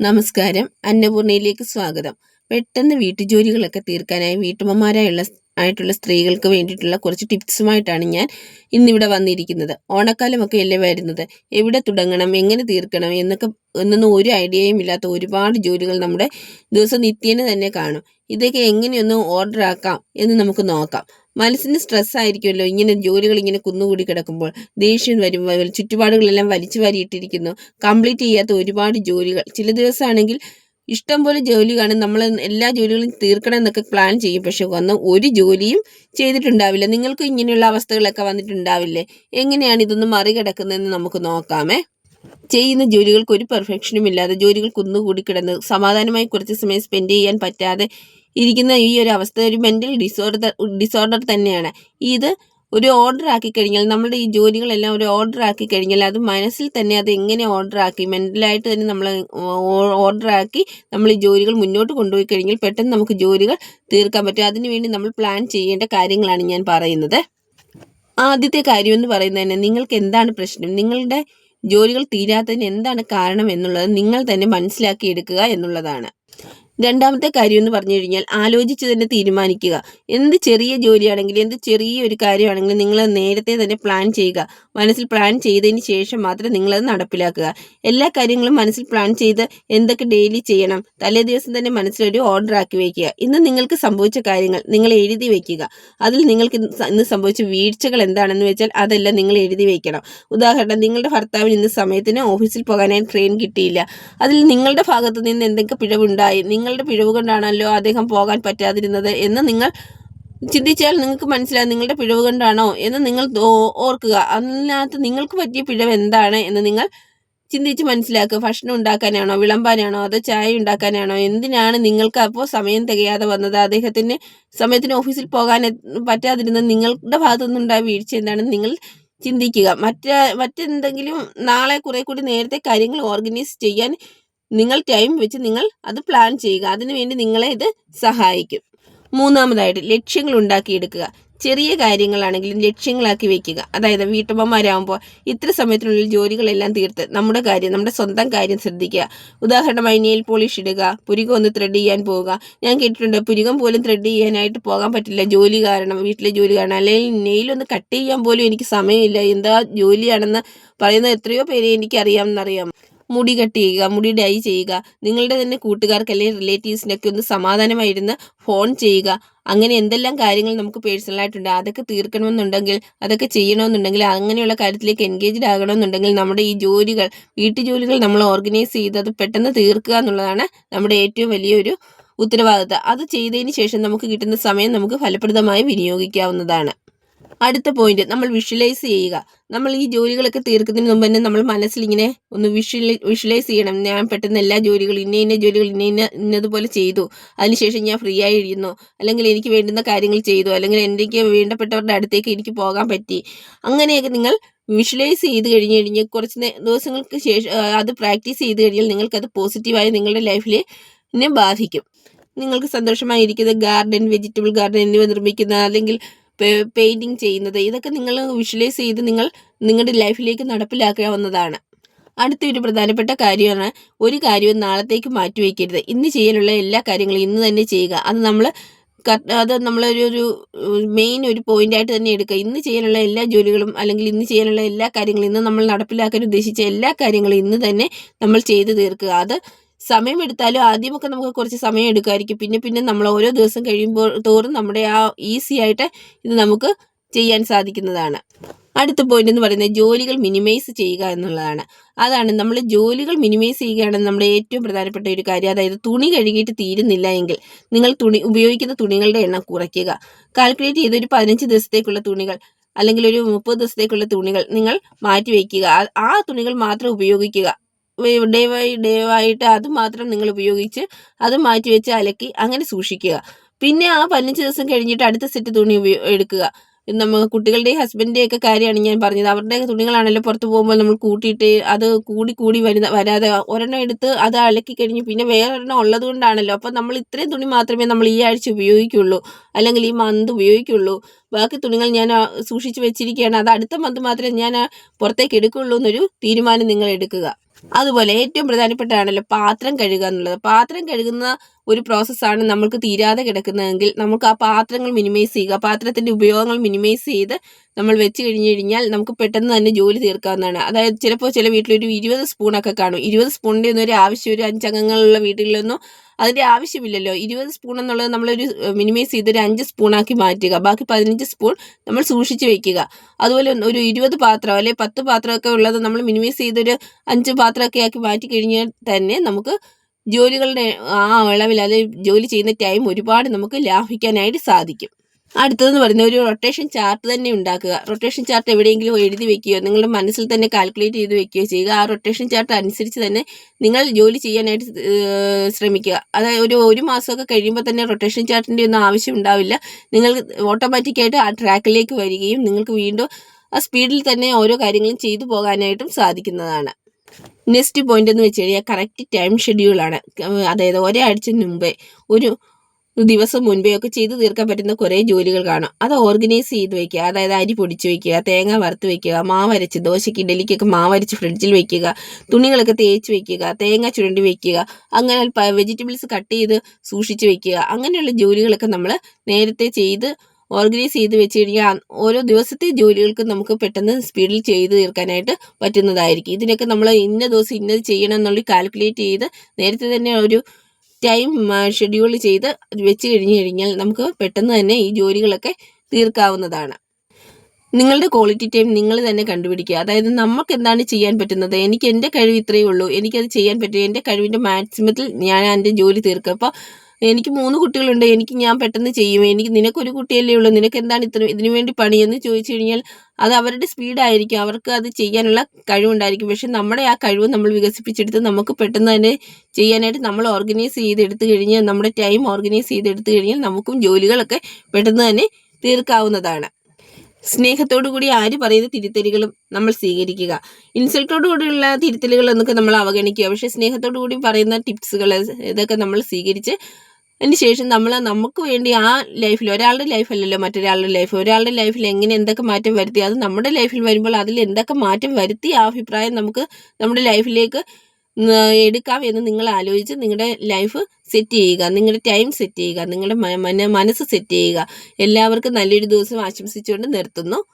നമസ്കാരം. അന്നപൂർണയിലേക്ക് സ്വാഗതം. പെട്ടെന്ന് വീട്ടുജോലികളൊക്കെ തീർക്കാനായി വീട്ടമ്മമാരായുള്ള ആയിട്ടുള്ള സ്ത്രീകൾക്ക് വേണ്ടിയിട്ടുള്ള കുറച്ച് ടിപ്സുമായിട്ടാണ് ഞാൻ ഇന്നിവിടെ വന്നിരിക്കുന്നത്. ഓണക്കാലമൊക്കെ അല്ലേ വരുന്നത്? എവിടെ തുടങ്ങണം? എങ്ങനെ തീർക്കണം? എന്നൊക്കെ എന്നൊന്നും ഒരു ഐഡിയയും ഇല്ലാത്ത ഒരുപാട് ജോലികൾ നമ്മുടെ ദിവസം നിത്യേന തന്നെ കാണും. ഇതൊക്കെ എങ്ങനെയൊന്ന് ഓർഡർ ആക്കാം എന്ന് നമുക്ക് നോക്കാം. മനസ്സിന് സ്ട്രെസ് ആയിരിക്കുമല്ലോ. ഇങ്ങനെ ജോലികൾ ഇങ്ങനെ കുന്നുകൂടി കിടക്കുമ്പോൾ ദേഷ്യം വരുമ്പോൾ ചുറ്റുപാടുകളെല്ലാം വലിച്ചു വാരിയിട്ടിരിക്കുന്നു. കംപ്ലീറ്റ് ചെയ്യാത്ത ഒരുപാട് ജോലികൾ. ചില ദിവസമാണെങ്കിൽ ഇഷ്ടം പോലെ ജോലി കാണും. നമ്മൾ എല്ലാ ജോലികളും തീർക്കണം എന്നൊക്കെ പ്ലാൻ ചെയ്യും. പക്ഷെ വന്ന് ഒരു ജോലിയും ചെയ്തിട്ടുണ്ടാവില്ല. നിങ്ങൾക്ക് ഇങ്ങനെയുള്ള അവസ്ഥകളൊക്കെ വന്നിട്ടുണ്ടാവില്ലേ? എങ്ങനെയാണ് ഇതൊന്ന് മറികടക്കുന്നതെന്ന് നമുക്ക് നോക്കാമേ. ചെയ്യുന്ന ജോലികൾക്ക് ഒരു പെർഫെക്ഷനും ഇല്ലാതെ ജോലികൾ കുന്നുകൂടി കിടന്ന് സമാധാനമായി കുറച്ച് സമയം സ്പെൻഡ് ചെയ്യാൻ പറ്റാതെ ഇരിക്കുന്ന ഈ ഒരു അവസ്ഥ ഒരു മെന്റൽ ഡിസോർഡർ ഡിസോർഡർ തന്നെയാണ്. ഇത് ഒരു ഓർഡർ ആക്കി കഴിഞ്ഞാൽ നമ്മുടെ ഈ ജോലികളെല്ലാം ഒരു ഓർഡർ ആക്കി കഴിഞ്ഞാൽ അത് മനസ്സിൽ തന്നെ അത് എങ്ങനെ ഓർഡർ ആക്കി മെന്റലായിട്ട് തന്നെ നമ്മൾ ഓർഡർ ആക്കി നമ്മൾ ഈ ജോലികൾ മുന്നോട്ട് കൊണ്ടുപോയി കഴിഞ്ഞാൽ പെട്ടെന്ന് നമുക്ക് ജോലികൾ തീർക്കാൻ പറ്റും. അതിനുവേണ്ടി നമ്മൾ പ്ലാൻ ചെയ്യേണ്ട കാര്യങ്ങളാണ് ഞാൻ പറയുന്നത്. ആദ്യത്തെ കാര്യം എന്ന് പറയുന്നത് തന്നെ നിങ്ങൾക്ക് എന്താണ് പ്രശ്നം? നിങ്ങളുടെ ജോലികൾ തീരാത്തതിന് എന്താണ് കാരണം എന്നുള്ളത് നിങ്ങൾ തന്നെ മനസ്സിലാക്കി എടുക്കുക എന്നുള്ളതാണ്. രണ്ടാമത്തെ കാര്യം എന്ന് പറഞ്ഞു കഴിഞ്ഞാൽ ആലോചിച്ച് തന്നെ തീരുമാനിക്കുക. എന്ത് ചെറിയ ജോലിയാണെങ്കിലും എന്ത് ചെറിയ ഒരു കാര്യമാണെങ്കിലും നിങ്ങൾ നേരത്തെ തന്നെ പ്ലാൻ ചെയ്യുക. മനസ്സിൽ പ്ലാൻ ചെയ്തതിന് ശേഷം മാത്രം നിങ്ങളത് നടപ്പിലാക്കുക. എല്ലാ കാര്യങ്ങളും മനസ്സിൽ പ്ലാൻ ചെയ്ത് എന്തൊക്കെ ഡെയിലി ചെയ്യണം തലേ ദിവസം തന്നെ മനസ്സിലൊരു ഓർഡർ ആക്കി വയ്ക്കുക ഇന്ന് നിങ്ങൾക്ക് സംഭവിച്ച കാര്യങ്ങൾ നിങ്ങൾ എഴുതി വയ്ക്കുക അതിൽ നിങ്ങൾക്ക് ഇന്ന് സംഭവിച്ച വീഴ്ചകൾ എന്താണെന്ന് വെച്ചാൽ അതെല്ലാം നിങ്ങൾ എഴുതി വയ്ക്കണം ഉദാഹരണം നിങ്ങളുടെ ഭർത്താവിന് ഇന്ന് സമയത്തിന് ഓഫീസിൽ പോകാനായി ട്രെയിൻ കിട്ടിയില്ല. അതിൽ നിങ്ങളുടെ ഭാഗത്ത് നിന്ന് എന്തൊക്കെ പിഴവുണ്ടായി നിങ്ങൾ നിങ്ങളുടെ പിഴവ് കൊണ്ടാണല്ലോ അദ്ദേഹം പോകാൻ പറ്റാതിരുന്നത് എന്ന് നിങ്ങൾ ചിന്തിച്ചാൽ നിങ്ങൾക്ക് മനസ്സിലാകും നിങ്ങളുടെ പിഴവ് കൊണ്ടാണോ എന്ന് നിങ്ങൾ ഓർക്കുക. അതിനകത്ത് നിങ്ങൾക്ക് പറ്റിയ പിഴവ് എന്താണ് എന്ന് നിങ്ങൾ ചിന്തിച്ച് മനസ്സിലാക്കുക. ഭക്ഷണം ഉണ്ടാക്കാനാണോ വിളമ്പാനാണോ അതോ ചായ ഉണ്ടാക്കാനാണോ എന്തിനാണ് നിങ്ങൾക്ക് അപ്പോൾ സമയം തികയാതെ വന്നത്? അദ്ദേഹത്തിന് സമയത്തിന് ഓഫീസിൽ പോകാൻ പറ്റാതിരുന്നത് നിങ്ങളുടെ ഭാഗത്തു നിന്നുണ്ടായ വീഴ്ച എന്താണെന്ന് നിങ്ങൾ ചിന്തിക്കുക. മറ്റ മറ്റെന്തെങ്കിലും നാളെ കുറെ കൂടി നേരത്തെ കാര്യങ്ങൾ ഓർഗനൈസ് ചെയ്യാൻ നിങ്ങൾ ടൈം വെച്ച് നിങ്ങൾ അത് പ്ലാൻ ചെയ്യുക. അതിനുവേണ്ടി നിങ്ങളെ ഇത് സഹായിക്കും. മൂന്നാമതായിട്ട് ലക്ഷ്യങ്ങൾ ഉണ്ടാക്കിയെടുക്കുക. ചെറിയ കാര്യങ്ങളാണെങ്കിലും ലക്ഷ്യങ്ങളാക്കി വെക്കുക. അതായത് വീട്ടമ്മമാരാകുമ്പോൾ ഇത്ര സമയത്തിനുള്ളിൽ ജോലികളെല്ലാം തീർത്ത് നമ്മുടെ കാര്യം നമ്മുടെ സ്വന്തം കാര്യം ശ്രദ്ധിക്കുക. ഉദാഹരണമായി നെയിൽ പോളിഷ് ഇടുക പുരികം ഒന്ന് ത്രെഡ് ചെയ്യാൻ പോവുക. ഞാൻ കേട്ടിട്ടുണ്ട് പുരികം പോലും ത്രെഡ് ചെയ്യാനായിട്ട് പോകാൻ പറ്റില്ല. ജോലി കാരണം വീട്ടിലെ ജോലി കാരണം. അല്ലെങ്കിൽ നെയിൽ ഒന്ന് കട്ട് ചെയ്യാൻ പോലും എനിക്ക് സമയമില്ല. എന്താ ജോലിയാണെന്ന് പറയുന്ന എത്രയോ പേരെ എനിക്കറിയാമെന്നറിയാം മുടി കട്ട് ചെയ്യുക മുടി ഡൈ ചെയ്യുക നിങ്ങളുടെ തന്നെ കൂട്ടുകാർക്ക് അല്ലെങ്കിൽ റിലേറ്റീവ്സിനൊക്കെ ഒന്ന് സമാധാനമായിരുന്ന് ഫോൺ ചെയ്യുക. അങ്ങനെ എന്തെല്ലാം കാര്യങ്ങൾ നമുക്ക് പേഴ്സണലായിട്ടുണ്ട് അതൊക്കെ തീർക്കണമെന്നുണ്ടെങ്കിൽ അതൊക്കെ ചെയ്യണമെന്നുണ്ടെങ്കിൽ അങ്ങനെയുള്ള കാര്യത്തിലേക്ക് എൻഗേജ്ഡ് ആകണമെന്നുണ്ടെങ്കിൽ നമ്മുടെ ഈ ജോലികൾ വീട്ടു ജോലികൾ നമ്മൾ ഓർഗനൈസ് ചെയ്ത് അത് പെട്ടെന്ന് തീർക്കുക എന്നുള്ളതാണ് നമ്മുടെ ഏറ്റവും വലിയൊരു ഉത്തരവാദിത്തം. അത് ചെയ്തതിന് ശേഷം നമുക്ക് കിട്ടുന്ന സമയം നമുക്ക് ഫലപ്രദമായി വിനിയോഗിക്കാവുന്നതാണ്. അടുത്ത പോയിന്റ് നമ്മൾ വിഷ്വലൈസ് ചെയ്യുക. നമ്മൾ ഈ ജോലികളൊക്കെ തീർക്കുന്നതിന് മുമ്പ് തന്നെ നമ്മൾ മനസ്സിൽ ഇങ്ങനെ ഒന്ന് വിഷ്വലൈ വിഷ്വലൈസ് ചെയ്യണം. ഞാൻ പെട്ടെന്ന് എല്ലാ ജോലികളും ഇന്ന ഇന്ന ജോലികൾ ഇന്ന ഇന്ന ഇന്നതുപോലെ ചെയ്തു. അതിനുശേഷം ഞാൻ ഫ്രീ ആയി ഇരിക്കുന്നു അല്ലെങ്കിൽ എനിക്ക് വേണ്ടുന്ന കാര്യങ്ങൾ ചെയ്തു. അല്ലെങ്കിൽ എനിക്ക് വേണ്ടപ്പെട്ടവരുടെ അടുത്തേക്ക് എനിക്ക് പോകാൻ പറ്റി. അങ്ങനെയൊക്കെ നിങ്ങൾ വിഷ്വലൈസ് ചെയ്ത് കഴിഞ്ഞ് കഴിഞ്ഞ് കുറച്ച് ദിവസങ്ങൾക്ക് ശേഷം അത് പ്രാക്ടീസ് ചെയ്ത് കഴിഞ്ഞാൽ നിങ്ങൾക്കത് പോസിറ്റീവായി നിങ്ങളുടെ ലൈഫിൽ ബാധിക്കും. നിങ്ങൾക്ക് സന്തോഷമായിരിക്കുന്ന ഗാർഡൻ വെജിറ്റബിൾ ഗാർഡൻ എന്നിവ നിർമ്മിക്കുന്ന അല്ലെങ്കിൽ പെയിന്റിങ് ചെയ്യുന്നത്. ഇതൊക്കെ നിങ്ങൾ വിഷ്വലൈസ് ചെയ്ത് നിങ്ങൾ നിങ്ങളുടെ ലൈഫിലേക്ക് നടപ്പിലാക്കാവുന്നതാണ്. അടുത്തൊരു പ്രധാനപ്പെട്ട കാര്യമാണ് ഒരു കാര്യവും നാളത്തേക്ക് മാറ്റിവെക്കരുത് ഇന്ന് ചെയ്യാനുള്ള എല്ലാ കാര്യങ്ങളും ഇന്ന് തന്നെ ചെയ്യുക. അത് നമ്മൾ അത് നമ്മളൊരു ഒരു മെയിൻ ഒരു പോയിന്റായിട്ട് തന്നെ എടുക്കുക. ഇന്ന് ചെയ്യാനുള്ള എല്ലാ ജോലികളും അല്ലെങ്കിൽ ഇന്ന് ചെയ്യാനുള്ള എല്ലാ കാര്യങ്ങളും ഇന്ന് നമ്മൾ നടപ്പിലാക്കാൻ ഉദ്ദേശിച്ച എല്ലാ കാര്യങ്ങളും ഇന്ന് തന്നെ നമ്മൾ ചെയ്തു തീർക്കുക. അത് സമയമെടുത്താലും ആദ്യമൊക്കെ നമുക്ക് കുറച്ച് സമയം എടുക്കുമായിരിക്കും. പിന്നെ പിന്നെ നമ്മൾ ഓരോ ദിവസം കഴിയുമ്പോൾ തോറും നമ്മുടെ ആ ഈസി ആയിട്ട് ഇത് നമുക്ക് ചെയ്യാൻ സാധിക്കുന്നതാണ്. അടുത്ത പോയിന്റ് എന്ന് പറയുന്നത് ജോലികൾ മിനിമൈസ് ചെയ്യുക എന്നുള്ളതാണ്. അതാണ് നമ്മൾ ജോലികൾ മിനിമൈസ് ചെയ്യുകയാണെന്ന് നമ്മുടെ ഏറ്റവും പ്രധാനപ്പെട്ട ഒരു കാര്യം. അതായത് തുണി കഴുകിയിട്ട് തീരുന്നില്ല എങ്കിൽ നിങ്ങൾ തുണി ഉപയോഗിക്കുന്ന തുണികളുടെ എണ്ണം കുറയ്ക്കുക. കാൽക്കുലേറ്റ് ചെയ്ത് ഒരു പതിനഞ്ച് ദിവസത്തേക്കുള്ള തുണികൾ അല്ലെങ്കിൽ ഒരു മുപ്പത് ദിവസത്തേക്കുള്ള തുണികൾ നിങ്ങൾ മാറ്റി വയ്ക്കുക. ആ തുണികൾ മാത്രം ഉപയോഗിക്കുക. ഡേ ബൈ ഡേ ആയിട്ട് അത് മാത്രം നിങ്ങൾ ഉപയോഗിച്ച് അത് മാറ്റി വെച്ച് അലക്കി അങ്ങനെ സൂക്ഷിക്കുക. പിന്നെ ആ പതിനഞ്ച് ദിവസം കഴിഞ്ഞിട്ട് അടുത്ത സെറ്റ് തുണി എടുക്കുക. നമ്മൾ കുട്ടികളുടെയും ഹസ്ബൻഡിന്റെയും ഒക്കെ കാര്യമാണ് ഞാൻ പറഞ്ഞത്. അവരുടെ തുണികളാണല്ലോ പുറത്ത് പോകുമ്പോൾ നമ്മൾ കൂട്ടിയിട്ട് അത് കൂടി കൂടി വരുന്ന വരാതെ ഒരെണ്ണം എടുത്ത് അത് അലക്കി കഴിഞ്ഞ് പിന്നെ വേറൊരെണ്ണം ഉള്ളത് കൊണ്ടാണല്ലോ അപ്പം നമ്മൾ ഇത്രയും തുണി മാത്രമേ നമ്മൾ ഈ ആഴ്ച ഉപയോഗിക്കുള്ളൂ. അല്ലെങ്കിൽ ഈ മന്ത് ഉപയോഗിക്കുള്ളൂ. ബാക്കി തുണികൾ ഞാൻ സൂക്ഷിച്ച് വെച്ചിരിക്കുകയാണ്. അത് അടുത്ത മന്ത് മാത്രമേ ഞാൻ പുറത്തേക്ക് എടുക്കുള്ളൂ എന്നൊരു തീരുമാനം നിങ്ങൾ എടുക്കുക. അതുപോലെ ഏറ്റവും പ്രധാനപ്പെട്ടതാണല്ലോ പാത്രം കഴുകുക എന്നുള്ളത്. പാത്രം കഴുകുന്ന ഒരു പ്രോസസ്സാണ് നമ്മൾക്ക് തീരാതെ കിടക്കുന്നതെങ്കിൽ നമുക്ക് ആ പാത്രങ്ങൾ മിനിമൈസ് ചെയ്യുക. പാത്രത്തിന്റെ ഉപയോഗങ്ങൾ മിനിമൈസ് ചെയ്ത് നമ്മൾ വെച്ച് കഴിഞ്ഞ് കഴിഞ്ഞാൽ നമുക്ക് പെട്ടെന്ന് തന്നെ ജോലി തീർക്കാവുന്നതാണ്. അതായത് ചിലപ്പോൾ ചില വീട്ടിലൊരു ഇരുപത് സ്പൂണൊക്കെ കാണും. ഇരുപത് സ്പൂണിന്റെ ഒന്നും ഒരു ആവശ്യം ഒരു അഞ്ചംഗങ്ങളുള്ള വീട്ടിലൊന്നും അതിന്റെ ആവശ്യമില്ലല്ലോ. ഇരുപത് സ്പൂൺ എന്നുള്ളത് നമ്മളൊരു മിനിമൈസ് ചെയ്ത് ഒരു അഞ്ച് സ്പൂണാക്കി മാറ്റുക. ബാക്കി പതിനഞ്ച് സ്പൂൺ നമ്മൾ സൂക്ഷിച്ച് വെക്കുക. അതുപോലെ ഒരു ഇരുപത് പാത്രം അല്ലെങ്കിൽ പത്ത് പാത്രമൊക്കെ ഉള്ളത് നമ്മൾ മിനിമൈസ് ചെയ്തൊരു അഞ്ച് പാത്രമൊക്കെ ആക്കി മാറ്റി കഴിഞ്ഞാൽ തന്നെ നമുക്ക് ജോലികളുടെ ആ അളവിൽ അത് ജോലി ചെയ്യുന്ന ടൈം ഒരുപാട് നമുക്ക് ലാഭിക്കാനായിട്ട് സാധിക്കും. അടുത്തതെന്ന് പറയുന്നത് ഒരു റൊട്ടേഷൻ ചാർട്ട് തന്നെ ഉണ്ടാക്കുക. റൊട്ടേഷൻ ചാർട്ട് എവിടെയെങ്കിലും എഴുതി വെക്കുകയോ നിങ്ങളുടെ മനസ്സിൽ തന്നെ കാൽക്കുലേറ്റ് ചെയ്ത് വെക്കുകയോ ചെയ്യുക. ആ റൊട്ടേഷൻ ചാർട്ട് അനുസരിച്ച് തന്നെ നിങ്ങൾ ജോലി ചെയ്യാനായിട്ട് ശ്രമിക്കുക. അതായത് ഒരു ഒരു മാസമൊക്കെ കഴിയുമ്പോൾ തന്നെ റൊട്ടേഷൻ ചാർട്ടിന്റെ ഒന്നും ആവശ്യം ഉണ്ടാവില്ല. നിങ്ങൾ ഓട്ടോമാറ്റിക്കായിട്ട് ആ ട്രാക്കിലേക്ക് വരികയും നിങ്ങൾക്ക് വീണ്ടും ആ സ്പീഡിൽ തന്നെ ഓരോ കാര്യങ്ങളും ചെയ്തു പോകാനായിട്ടും സാധിക്കുന്നതാണ്. നെക്സ്റ്റ് പോയിന്റ് എന്ന് വെച്ച് കഴിഞ്ഞാൽ കറക്റ്റ് ടൈം ഷെഡ്യൂളാണ് അതായത് ഒരാഴ്ച മുമ്പേ ഒരു ദിവസം മുൻപേ ഒക്കെ ചെയ്തു തീർക്കാൻ പറ്റുന്ന കുറേ ജോലികൾ കാണും. അത് ഓർഗനൈസ് ചെയ്ത് വെക്കുക. അതായത് അരി പൊടിച്ച് വെക്കുക തേങ്ങ വറുത്ത് വെക്കുക മാവരച്ച് ദോശയ്ക്ക് ഇഡലിക്കൊക്കെ മാവരച്ച് ഫ്രിഡ്ജിൽ വെക്കുക തുണികളൊക്കെ തേച്ച് വെക്കുക തേങ്ങ ചുരണ്ടി വെക്കുക അങ്ങനെ വെജിറ്റബിൾസ് കട്ട് ചെയ്ത് സൂക്ഷിച്ച് വെക്കുക. അങ്ങനെയുള്ള ജോലികളൊക്കെ നമ്മൾ നേരത്തെ ചെയ്ത് ഓർഗനൈസ് ചെയ്ത് വെച്ച് കഴിഞ്ഞാൽ ഓരോ ദിവസത്തെ ജോലികൾക്ക് നമുക്ക് പെട്ടെന്ന് സ്പീഡിൽ ചെയ്ത് തീർക്കാനായിട്ട് പറ്റുന്നതായിരിക്കും. ഇതിനൊക്കെ നമ്മൾ ഇന്ന ദിവസം ഇന്നത് ചെയ്യണം എന്നുള്ള കാൽക്കുലേറ്റ് ചെയ്ത് നേരത്തെ തന്നെ ഒരു ടൈം ഷെഡ്യൂൾ ചെയ്ത് വെച്ച് കഴിഞ്ഞ് കഴിഞ്ഞാൽ നമുക്ക് പെട്ടെന്ന് തന്നെ ഈ ജോലികളൊക്കെ തീർക്കാവുന്നതാണ്. നിങ്ങളുടെ ക്വാളിറ്റി ടൈം നിങ്ങൾ തന്നെ കണ്ടുപിടിക്കുക. അതായത് നമുക്ക് എന്താണ് ചെയ്യാൻ പറ്റുന്നത്? എനിക്ക് എന്റെ കഴിവ് ഇത്രയേ ഉള്ളൂ. എനിക്കത് ചെയ്യാൻ പറ്റും. എന്റെ കഴിവിന്റെ മാക്സിമത്തിൽ ഞാൻ എന്റെ ജോലി തീർക്കുക അപ്പോൾ എനിക്ക് മൂന്ന് കുട്ടികളുണ്ട് എനിക്ക് ഞാൻ പെട്ടെന്ന് ചെയ്യും. എനിക്ക് നിനക്കൊരു കുട്ടിയല്ലേ ഉള്ളൂ നിനക്ക് എന്താണ് ഇത്ര ഇതിനു വേണ്ടി പണിയെന്ന് ചോദിച്ചു കഴിഞ്ഞാൽ അത് അവരുടെ സ്പീഡായിരിക്കും അവർക്ക് അത് ചെയ്യാനുള്ള കഴിവുണ്ടായിരിക്കും. പക്ഷെ നമ്മുടെ ആ കഴിവ് നമ്മൾ വികസിപ്പിച്ചെടുത്ത് നമുക്ക് പെട്ടെന്ന് തന്നെ ചെയ്യാനായിട്ട് നമ്മൾ ഓർഗനൈസ് ചെയ്തെടുത്തു കഴിഞ്ഞാൽ നമ്മുടെ ടൈം ഓർഗനൈസ് ചെയ്തെടുത്തു കഴിഞ്ഞാൽ നമുക്കും ജോലികളൊക്കെ പെട്ടെന്ന് തന്നെ തീർക്കാവുന്നതാണ്. സ്നേഹത്തോടു കൂടി ആര് പറയുന്ന തിരുത്തലുകളും നമ്മൾ സ്വീകരിക്കുക. ഇൻസൾട്ടോടു കൂടിയുള്ള തിരുത്തലുകളെന്നൊക്കെ നമ്മൾ അവഗണിക്കുക. പക്ഷേ സ്നേഹത്തോടു കൂടി പറയുന്ന ടിപ്സുകൾ ഇതൊക്കെ നമ്മൾ സ്വീകരിച്ച് അതിന് ശേഷം നമ്മൾ നമുക്ക് വേണ്ടി ആ ലൈഫിൽ ഒരാളുടെ ലൈഫല്ലല്ലോ മറ്റൊരാളുടെ ലൈഫ് ഒരാളുടെ ലൈഫിൽ എങ്ങനെ എന്തൊക്കെ മാറ്റം വരുത്തി അത് നമ്മുടെ ലൈഫിൽ വരുമ്പോൾ അതിൽ എന്തൊക്കെ മാറ്റം വരുത്തി ആ അഭിപ്രായം നമുക്ക് നമ്മുടെ ലൈഫിലേക്ക് എടുക്കാം എന്ന് നിങ്ങൾ ആലോചിച്ച് നിങ്ങളുടെ ലൈഫ് സെറ്റ് ചെയ്യുക. നിങ്ങളുടെ ടൈം സെറ്റ് ചെയ്യുക. നിങ്ങളുടെ മന- മനസ്സ് സെറ്റ് ചെയ്യുക. എല്ലാവർക്കും നല്ലൊരു ദിവസം ആശംസിച്ചുകൊണ്ട് നിർത്തുന്നു.